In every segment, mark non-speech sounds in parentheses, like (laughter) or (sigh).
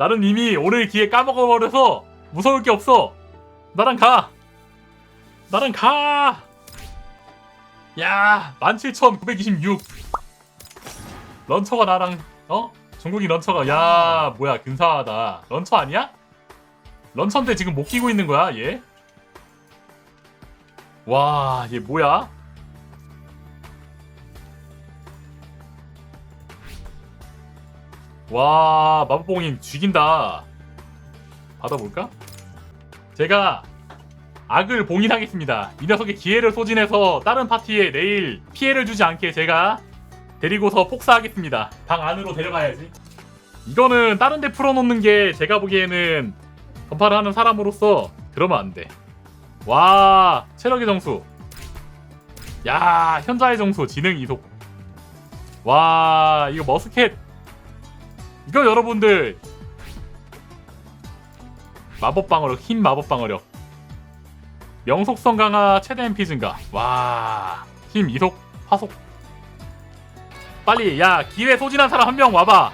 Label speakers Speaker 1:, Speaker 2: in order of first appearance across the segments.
Speaker 1: 나는 이미 오늘 기회 까먹어버려서 무서울 게 없어. 나랑 가. 나랑 가. 야, 17,926. 런처가 나랑 어? 중국인 런처가 야, 뭐야 근사하다. 런처 아니야? 런처인데 지금 못 끼고 있는 거야, 얘? 와, 얘 뭐야? 와, 마법봉인 죽인다. 받아볼까? 제가 악을 봉인하겠습니다. 이 녀석의 기회를 소진해서 다른 파티에 내일 피해를 주지 않게 제가 데리고서 폭사하겠습니다. 방 안으로 데려가야지. 이거는 다른 데 풀어놓는 게 제가 보기에는 전파를 하는 사람으로서 그러면 안 돼. 와, 체력의 정수. 야, 현자의 정수, 지능 이속. 와, 이거 머스켓. 이거 여러분들 마법 방어력, 흰 마법 방어력. 명속성 강화 최대 MP 증가. 와, 힘 이속, 화속. 빨리, 야, 기회 소진한 사람 한 명 와봐.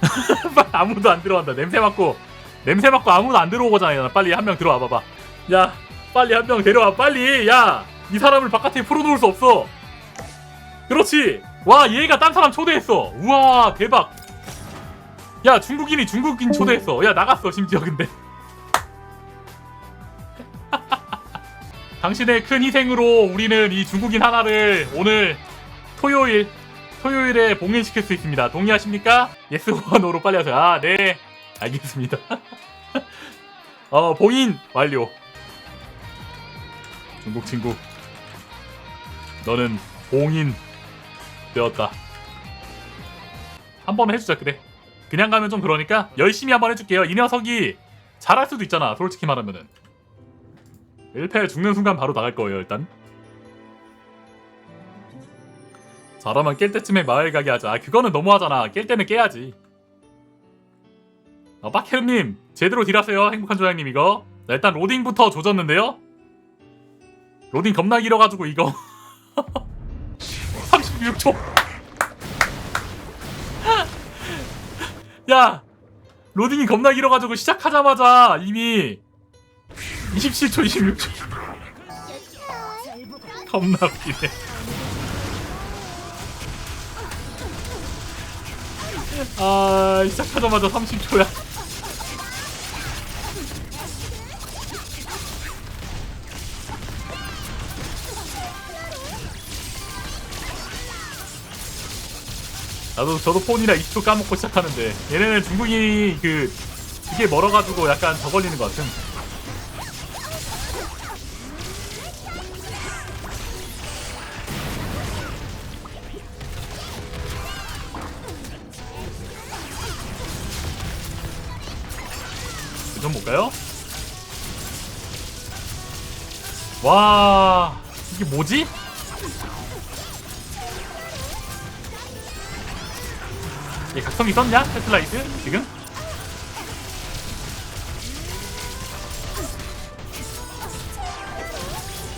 Speaker 1: (laughs) 아무도 안 들어간다. 냄새 맡고, 냄새 맡고 아무도 안 들어오잖아. 빨리 한 명 들어와 봐봐. 야, 빨리 한 명 데려와. 빨리, 야, 이 사람을 바깥에 풀어놓을 수 없어. 그렇지. 와, 얘가 딴 사람 초대했어. 우와, 대박. 야, 중국인이 중국인 초대했어. 야, 나갔어, 심지어 근데. (laughs) 당신의 큰 희생으로 우리는 이 중국인 하나를 오늘 토요일 토요일에 봉인시킬 수 있습니다. 동의하십니까? 예스 원호로 빨리 하세요. 아, 네. 알겠습니다. (laughs) 어, 봉인 완료. 중국 친구. 너는 봉인 되었다. 한 번 해주자, 그래. 그냥 가면 좀 그러니까 열심히 한번 해줄게요. 이 녀석이 잘할 수도 있잖아. 솔직히 말하면은. 1패 죽는 순간 바로 나갈 거예요 일단. 잘하면 깰 때쯤에 마을 가게 하자. 아, 그거는 너무하잖아. 깰 때는 깨야지. 어, 빡헤르님 제대로 딜하세요 행복한 조양님 이거. 자, 일단 로딩부터 조졌는데요? 로딩 겁나 길어가지고 이거. (laughs) 36초 야 로딩이 겁나 길어가지고 시작하자마자 이미 27초 26초. 겁나 웃기네. 아 시작하자마자 30초야 나도 저도 폰이라 20초 까먹고 시작하는데 얘네는 중국인이 그 이게 멀어가지고 약간 더 걸리는 것 같은 좀 볼까요? 와 이게 뭐지? 얘 각성기 썼냐? 테슬라이트 지금?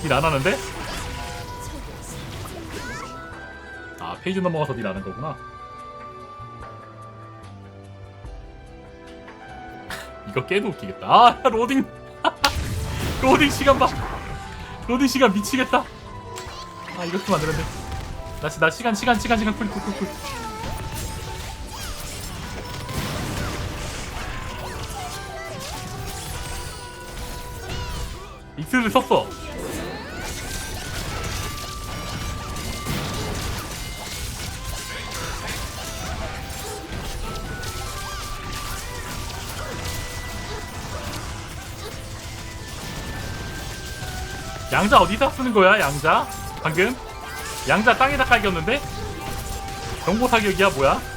Speaker 1: 일 안 하는데? 아 페이지 넘어가서 일안한 거구나 이거 깨도 웃기겠다. 아, 로딩. (laughs) 로딩 시간 봐. 로딩 시간 미치겠다. 아, 안 되는데. 나, 시- 나 시간, 시간, 시간, 시간, 쿨, 쿨, 쿨, 쿨. 익스를 썼어. 양자 어디다 쓰는 거야, 양자? 방금? 양자 땅에다 깔겼는데? 경보 사격이야, 뭐야?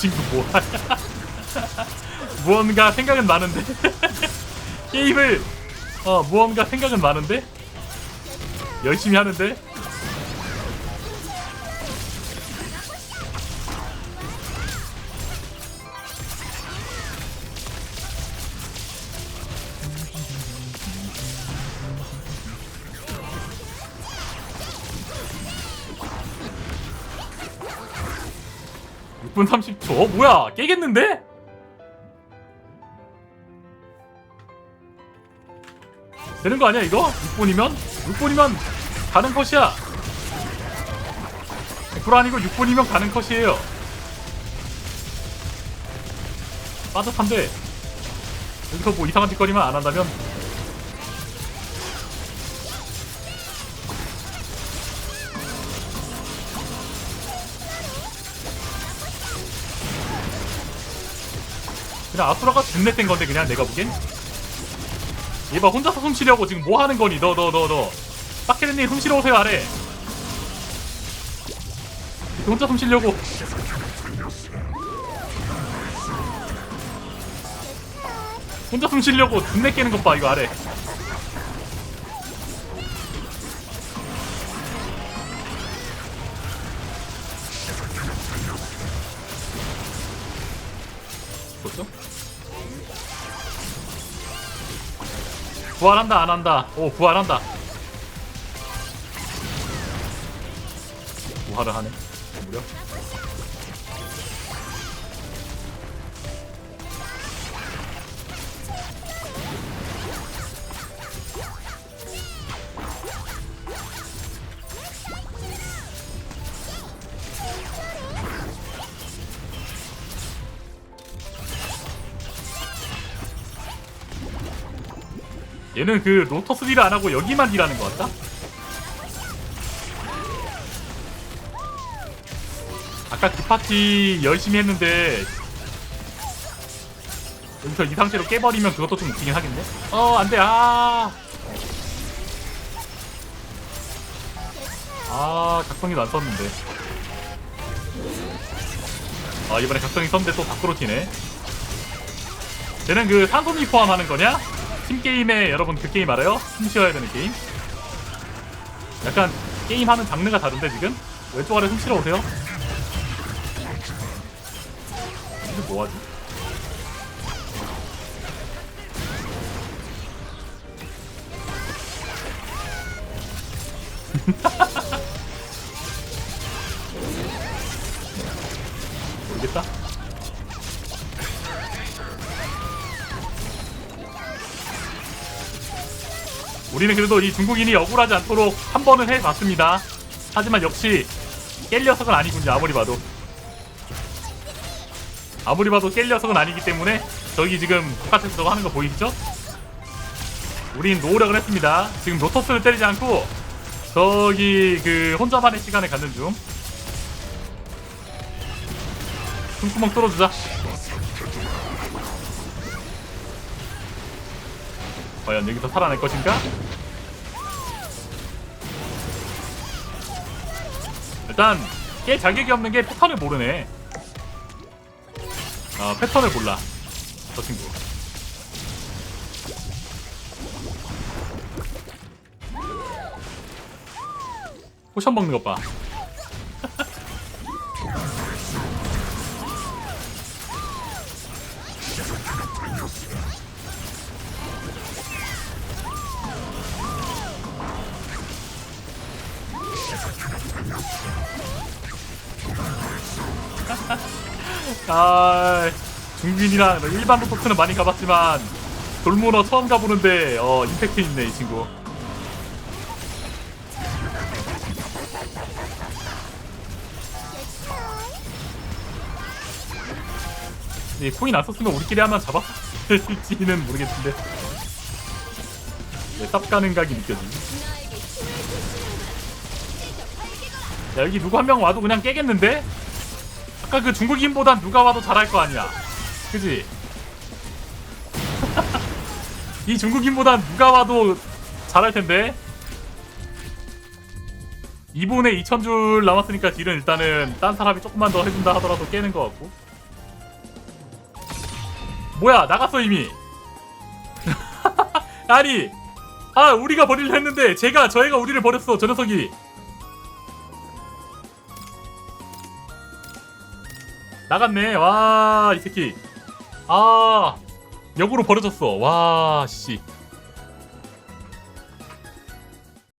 Speaker 1: 친구 뭐하냐? 무언가 생각은 많은데? (laughs) 게임을 어 무언가 생각은 많은데? 열심히 하는데 육분 30초 어 뭐야 깨겠는데? 되는 거 아니야 이거? 6분이면? 6분이면 가는 컷이야 100% 아니고 6분이면 가는 컷이에요 빠듯한데 여기서 뭐 이상한 짓거리만 안 한다면 그냥 아수라가 준내된 건데 그냥 내가 보기엔? 얘봐 혼자서 훔치려고 지금 뭐 하는 거니? 너 너 너너. 빠케르님 훔치러 오세요 아래. 혼자 훔치려고. 혼자 훔치려고 준내 깨는 것봐 이거 아래 벌써? 부활한다 안 한다. 오 부활한다. 부활을 하네. 무려 얘는 그 로터스 딜을 안 하고 여기만 딜하는 것 같다? 아까 그 파티 열심히 했는데 여기서 이 상태로 깨버리면 그것도 좀 웃기긴 하겠네? 어 안돼 아... 아 각성이도 안 썼는데 아 이번에 각성이 썼는데 또 밖으로 튀네 쟤는 그 산소미 포함하는 거냐? 팀게임에 여러분 그 게임 알아요? 숨 쉬어야 되는 게임? 약간 게임하는 장르가 다른데 지금? 왼쪽 아래 숨 쉬러 오세요 이게 뭐하지? (laughs) 우리는 그래도 이 중국인이 억울하지 않도록 한 번은 해봤습니다. 하지만 역시 깰 녀석은 아니군요. 아무리 봐도. 아무리 봐도 깰 녀석은 아니기 때문에 저기 지금 바깥에서 하는 거 보이시죠? 우린 노력을 했습니다. 지금 로터스를 때리지 않고 저기 그 혼자만의 시간을 갖는 중. 숨구멍 뚫어주자. 과연 여기서 살아날 것인가? 일단 깰 자격이 없는 게 패턴을 모르네. 아 패턴을 몰라. 저 친구. 포션 먹는 것 봐. (laughs) 아 중빈이랑 일반 로토트는 많이 가봤지만 돌문어 처음 가보는데 어 임팩트 있네 이 친구. 네, 코인 안 썼으면 우리끼리 하면 잡았을지는 모르겠는데. 네, 쌉 가는 각이 느껴지네. 야 여기 누구 한 명 와도 그냥 깨겠는데? 아까 그 중국인보단 누가 와도 잘할 거 아니야. 그지? (laughs) 이 중국인보단 누가 와도 잘할 텐데. 2분에 2,000줄 남았으니까 딜은 일단은 딴 사람이 조금만 더 해준다 하더라도 깨는 것 같고. 뭐야 나갔어 이미 (laughs) 아니 아 우리가 버리려 했는데 제가 저희가 우리를 버렸어 저 녀석이 나갔네. 와 이 새끼. 아 역으로 버려졌어. 와 씨